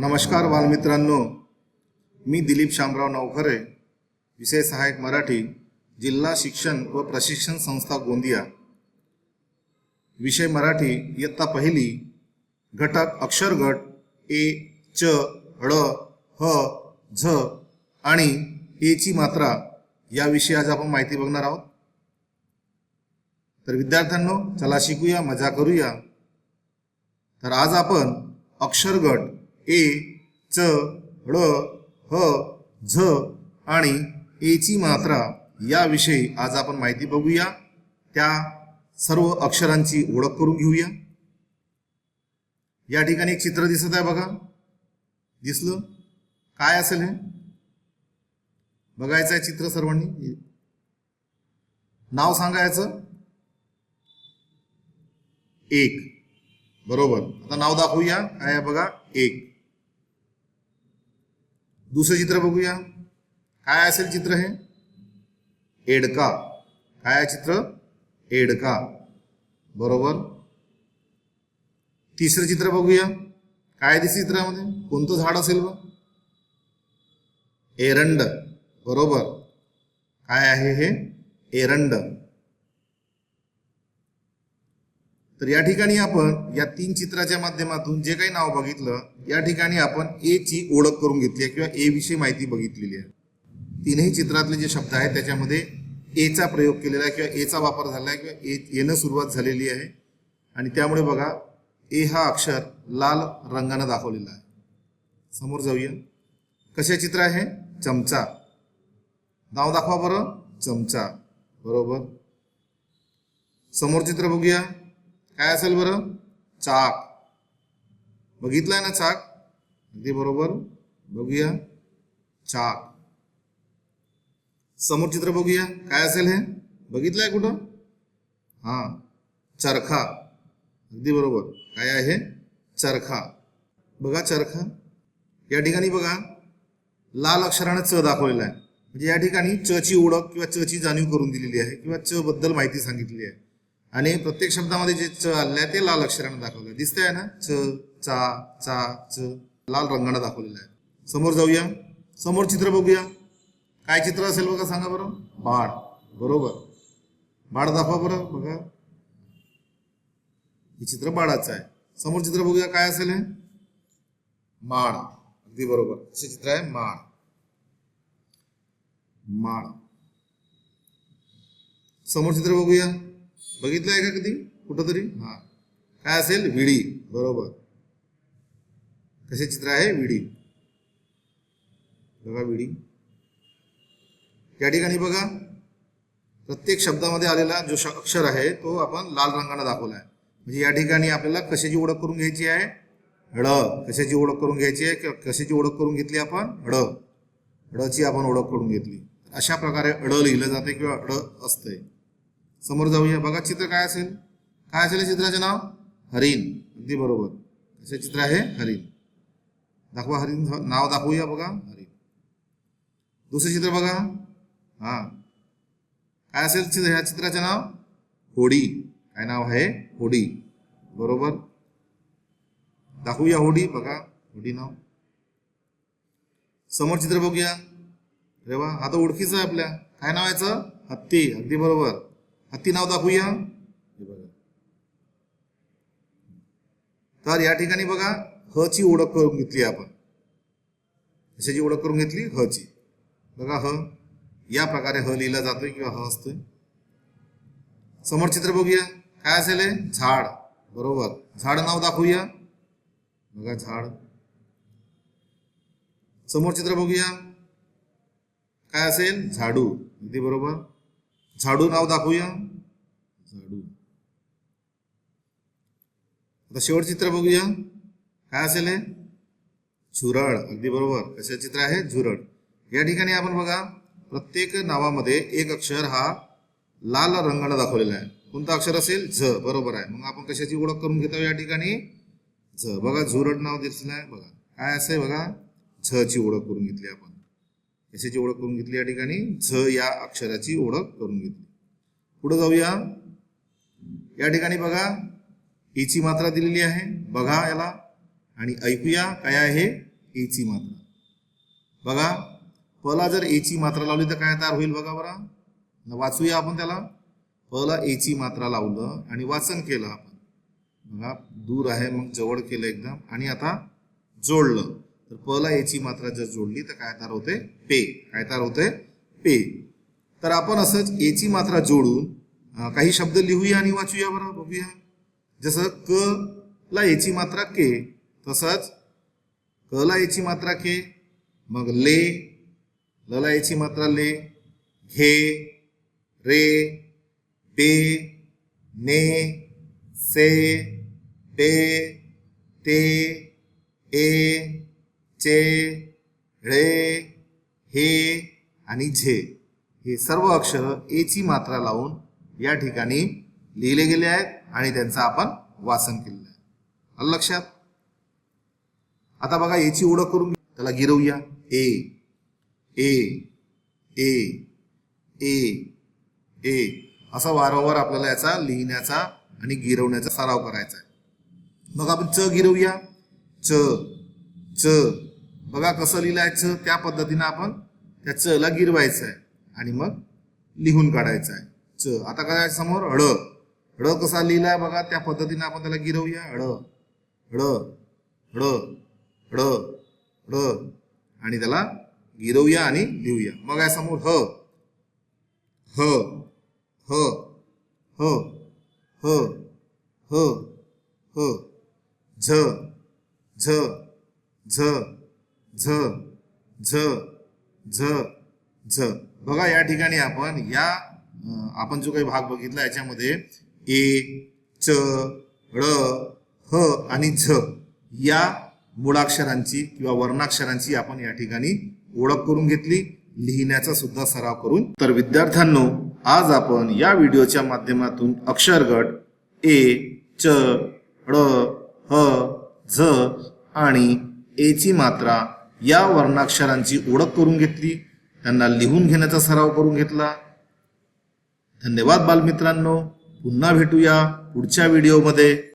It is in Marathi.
नमस्कार बालमित्रांनो मी दिलीप शामराव नवखरे विषय सहाय्यक मराठी जिल्हा शिक्षण व प्रशिक्षण संस्था गोंदिया. विषय मराठी इयत्ता पहिली घटक अक्षरगट ए च ळ ह झ आणि एची मात्रा याविषयी आज आपण माहिती बघणार आहोत. तर विद्यार्थ्यांनो चला शिकूया मजा करूया. तर आज आपण अक्षरगट ए च ळ ह झ आणि एची मात्रा याविषयी आज आपण माहिती बघूया. त्या सर्व अक्षरांची ओळख करून घेऊया. या ठिकाणी एक चित्र दिसत आहे बघा. दिसलं? काय असेल हे? बघायचं आहे चित्र सर्वांनी. नाव सांगायचं? एक. बरोबर. आता नाव दाखवूया. काय आहे बघा? एक. दुसरं चित्र बघूया. काय असेल चित्र हे? एडका. काय आहे चित्र? एडका. बरोबर? तिसरं चित्र बघूया. काय दिसतं चित्रामध्ये? कोणतं झाड असेल बघ एरंड. बरोबर? काय आहे हे? एरंड. तर या ठिकाणी आपण या तीन चित्राच्या माध्यमातून जे काही नाव बघितलं या ठिकाणी आपण ए ची ओळख करून घेतली आहे किंवा ए विषयी माहिती बघितलेली आहे. तीनही चित्रातले जे शब्द आहेत त्याच्यामध्ये एचा प्रयोग केलेला आहे किंवा एचा वापर झाला आहे किंवा ए येणं सुरुवात झालेली आहे. आणि त्यामुळे बघा ए हा अक्षर लाल रंगानं दाखवलेला आहे. समोर जाऊया. कशा चित्र आहे? चमचा. नाव दाखवा बरं. चमचा. बरोबर. समोर चित्र बघूया. काय असेल बरं? चाक. बघितलंय ना चाक? अगदी बरोबर. बघूया. चाक. समोर चित्र बघूया. काय असेल हे? बघितलंय कुठं? हा. चरखा. अगदी बरोबर. काय आहे? चरखा. बघा चरखा. या ठिकाणी बघा. लाल अक्षराने च दाखवलेला आहे. म्हणजे या ठिकाणी च ची ओळख किंवा च ची जाणीव करून दिलेली आहे किंवा च बद्दल माहिती सांगितली आहे. आणि प्रत्येक शब्दामध्ये जे च आले आहे ते लाल अक्षराने दाखवलं दिसतंय ना? च चा चा च. लाल रंगाने दाखवलेलं आहे. समोर जाऊया. समोर चित्र बघूया. काय चित्र असेल बघा सांगा बरं. बाळ बरोबर. बाळ दाखवा बरं बघा. हे चित्र बाळाचं आहे. समोर चित्र बघूया काय असेल हे? माळ. अगदी बरोबर. असे चित्र आहे माळ. माळ. समोर चित्र बघूया. बघितलं आहे का कधी? कुठंतरी? हा. काय असेल? विडी. बरोबर. कसे चित्र आहे? विडी. बघा विडी. या ठिकाणी बघा. प्रत्येक शब्दामध्ये आलेला जो अक्षर आहे तो आपण लाल रंगाने दाखवला आहे म्हणजे या ठिकाणी आपल्याला कशाची ओळख करून घ्यायची आहे? ळ कशाची ओळख करून घ्यायची आहे? किंवा कशाची ओळख करून घेतली आपण? ळ ळची आपण ओळख करून घेतली. अशा प्रकारे ळ लिहिलं जाते किंवा ळ असतंय. समोर जाऊया. बघा चित्र काय असेल? काय असेल चित्राचे नाव? हरिण. अगदी बरोबर. कसे चित्र आहे? हरिण. दाखवा हरिण नाव दाखवूया बघा. हरिण. दुसरं चित्र बघा. हा. काय असेल चित्र? ह्या चित्राचे नाव? होडी. काय नाव आहे? होडी. बरोबर? दाखवूया होडी. बघा होडी नाव. समोर चित्र बघूया. अरे वा आता ओळखीचं आहे आपल्या. काय नाव याचं? हत्ती. अगदी बरोबर. हत्ती नाव दाखवूया. हे बघा. तर या ठिकाणी बघा ह ची ओळख करून घेतली आपण. कशाची ओळख करून घेतली? ह ची बघा ह. या प्रकारे ह लिहिला जातोय किंवा ह असतोय. समोर चित्र बघूया. काय असेल झाड. बरोबर. झाड नाव दाखवूया. बघा झाड. समोर चित्र बघूया. काय असेल? झाडू. अगदी बरोबर. झाडू नाव दाखवूया. झाडू. आता शेवट चित्र बघूया. काय असेल हे? झुरळ. अगदी बरोबर. कसे चित्र आहे? झुरळ. या ठिकाणी आपण बघा प्रत्येक नावामध्ये एक अक्षर हा लाल रंगाने दाखवलेला आहे. कोणता अक्षर असेल? झ. बरोबर आहे. मग आपण कशाची ओळख करून घेतो या ठिकाणी? झ. बघा झुरड नाव दिसलं आहे बघा. काय असं बघा? झ ची ओळख करून घेतली आपण. याची ओळख करून घेतली या ठिकाणी. झ या अक्षराची ओळख करून घेतली. पुढे जाऊया. या ठिकाणी बघा. ईची मात्रा दिलेली आहे. बघा याला. आणि ऐकूया काय आहे एची मात्रा. बघा. पला जर एची मात्रा लावली तर काय तयार होईल बघा बरं. वाचूया आपण त्याला. पला एची मात्रा लावलं आणि वाचन केलं आपण. बघा. दूर आहे मग जवळ केलं एकदम. आणि आता जोडलं. तर क ला याची मात्रा जर जोडली तर काय तयार होते? पे. काय तयार होते? पे. तर आपण असंच एची मात्रा जोडून काही शब्द लिहूया आणि वाचूया बरं बघूया. जसं क ला याची मात्रा के तसंच क ला याची मात्रा के मग ले ल ला मात्रा ले घे रे बे ने से पे ते ए चे ळे हे आणि झे हे सर्व अक्षर एची मात्रा लावून या ठिकाणी लिहिले गेले आहेत आणि त्यांचं आपण वाचन केलेलं आहे. आलं लक्षात? आता बघा याची ओळख करून त्याला गिरवूया. ए ए ए ए ए. असा वारंवार आपल्याला याचा लिहिण्याचा आणि गिरवण्याचा सराव करायचा आहे. मग आपण च गिरवूया. च च बघा कसं लिहायचं त्या पद्धतीनं आपण त्या च ला गिरवायचं आहे आणि मग लिहून काढायचं आहे च. आता काय समोर? ड. ड कसा लिहिलाय बघा? त्या पद्धतीनं आपण त्याला गिरवूया. ड. ड. ड. ड. ड. आणि त्याला गिरवूया आणि लिहूया. मग आहे समोर? ह. ह. ह. ह. ह. ह. ह. झ. झ. झ. झ झ झ झ. बघा या ठिकाणी आपण या आपण जो काही भाग बघितला याच्यामध्ये ए च ळ ह आणि झ या मुळाक्षरांची किंवा वर्णाक्षरांची आपण या ठिकाणी ओळख करून घेतली. लिहिण्याचा सुद्धा सराव करून. तर विद्यार्थ्यांनो आज आपण या व्हिडिओच्या माध्यमातून अक्षरगट ए च ळ ह झ आणि एची मात्रा या वर्णाक्षरांची ओळख करून घेतली. त्यांना लिहून घेण्याचा सराव करून घेतला. धन्यवाद बालमित्रांनो. पुन्हा भेटूया पुढच्या व्हिडिओमध्ये.